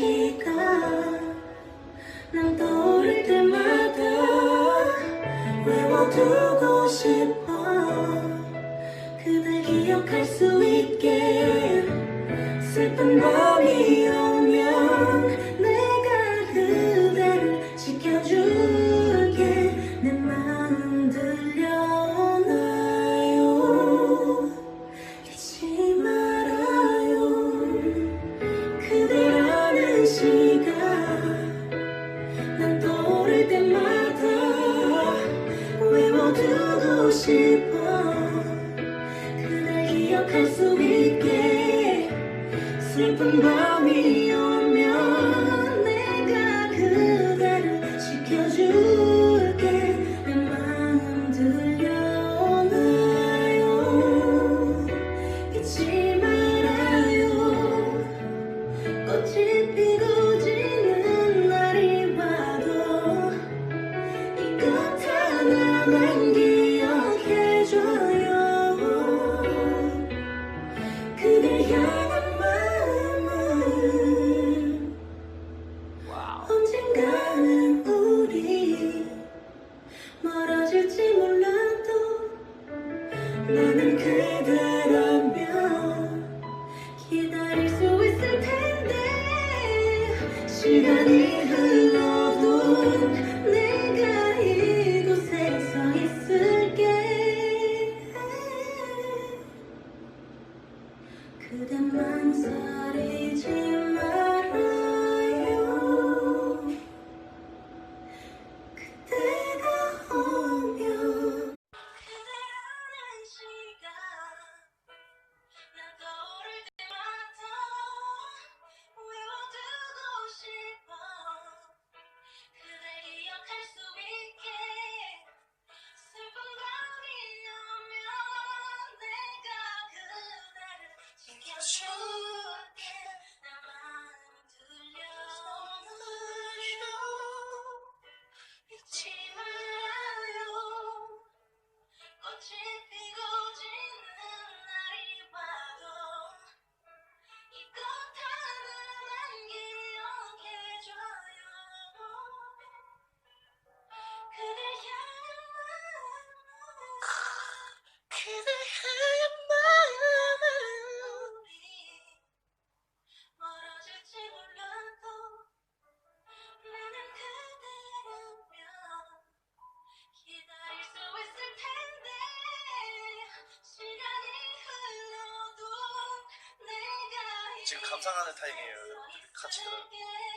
시간 난 떠오를 때마다 외워두고 싶어 그댈 기억할 수 있게 슬픈 밤 싶어. 그댈 기억할 수 있게 슬픈 밤이 언젠가는 지금 감상하는 타임이에요. 같이 들어요.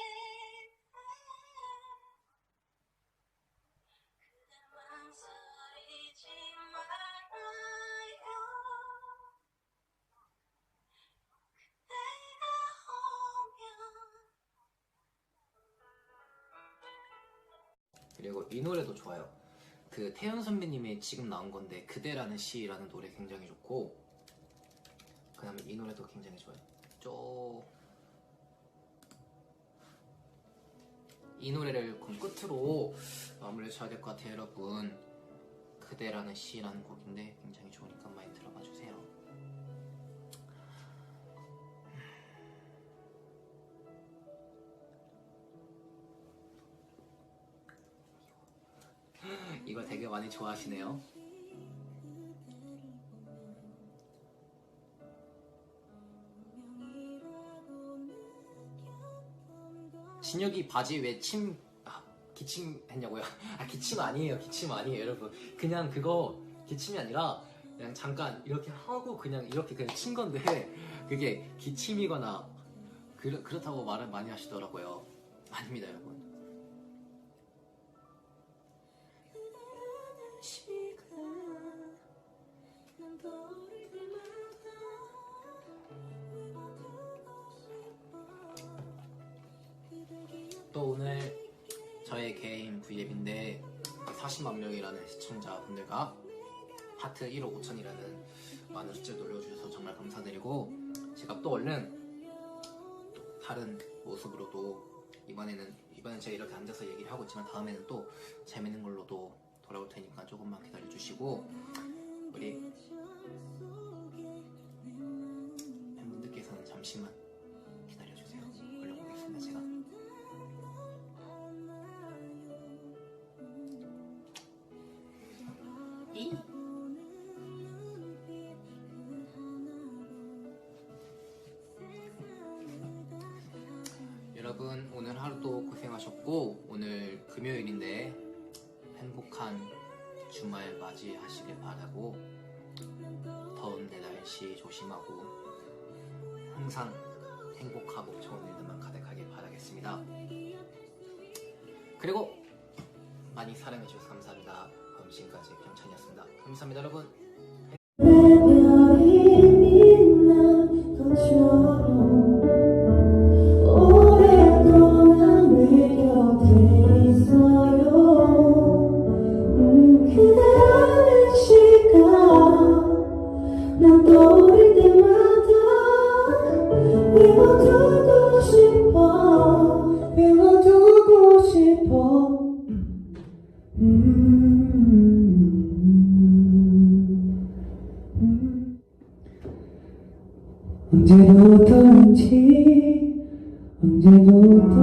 그리고 이 노래도 좋아요. 그 태연 선배님의 지금 나온 건데 그대라는 시라는 노래 굉장히 좋고 그다음에 이 노래도 굉장히 좋아요. 쪼. 이 노래를 그럼 끝으로 마무리를 쳐야 될 것 같아요, 여러분. 그대라는 시라는 곡인데 굉장히 좋으니까 많이 들어봐 주세요. 이걸 되게 많이 좋아하시네요. 진혁이 바지 왜 침, 아, 기침 했냐고요? 아, 기침 아니에요. 기침 아니에요, 여러분. 그냥 그거 기침이 아니라 그냥 잠깐 이렇게 하고 그냥 이렇게 그냥 친 건데 그게 기침이거나 그, 그렇다고 말을 많이 하시더라고요. 아닙니다, 여러분. 시간 난 때마다 또 오늘 저의 개인 V앱인데 40만 명이라는 시청자분들과 하트 1억 5천이라는 많은 숫자 눌러주셔서 정말 감사드리고 제가 또 얼른 또 다른 모습으로도 이번에는 이번엔 제가 이렇게 앉아서 얘기를 하고 있지만 다음에는 또 재밌는 걸로도 돌아올 테니까 조금만 기다려 주시고 우리 팬분들께서는 잠시만 기다려 주세요. 얼른 오겠습니다 제가. 여러분 오늘 하루도 고생하셨고 오늘 금요일인데 행복한 주말 맞이하시길 바라고 더운데 날씨 조심하고 항상 행복하고 좋은 일들만 가득하길 바라겠습니다. 그리고 많이 사랑해주셔서 감사합니다. 그럼 지금까지 경찬이었습니다. 감사합니다 여러분. 언제부터인지 언제부터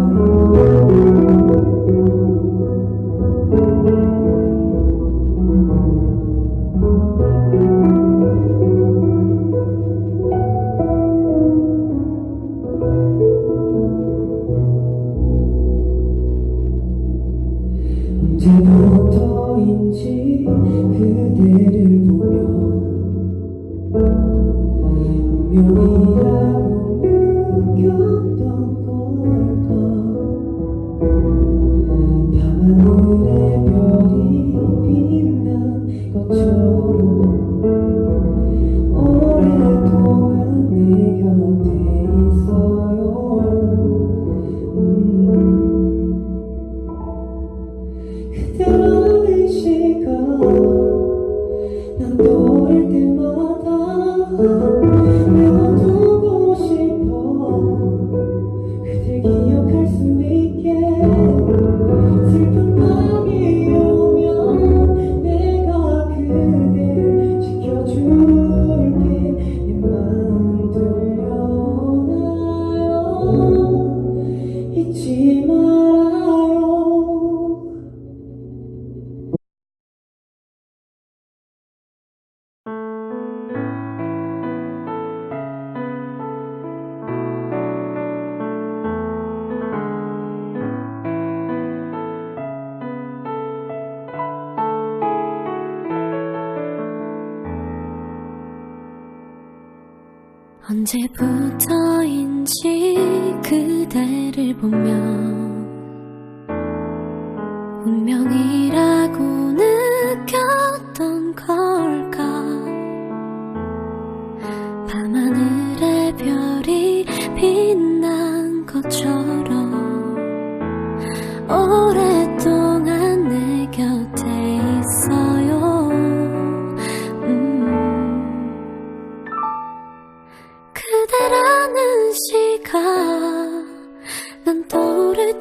언제부터인지 그대를 보며 운명이 들 언제부터인지 그대를 보며 운명이라고 느꼈던 걸까? 밤하늘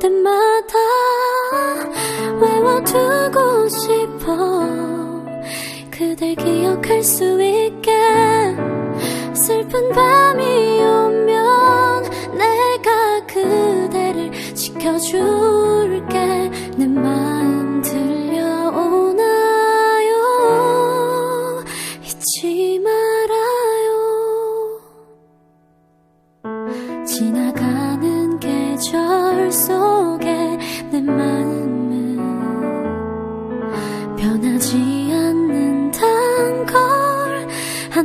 때마다 외워두고 싶어 그댈 기억할 수 있게. 슬픈 밤이 오면 내가 그대를 지켜줄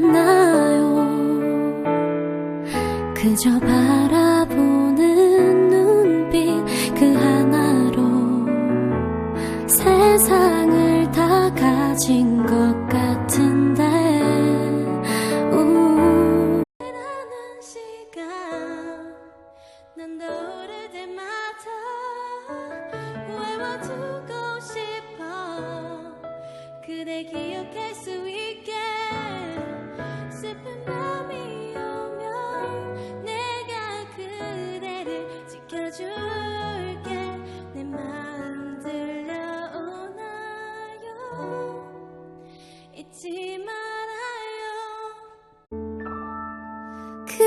아나요. 그저 바라보는 눈빛 그 하나로 세상을 다 가진 것 같은데. 우 지나는 시간 난 떠오를 때마다 외워두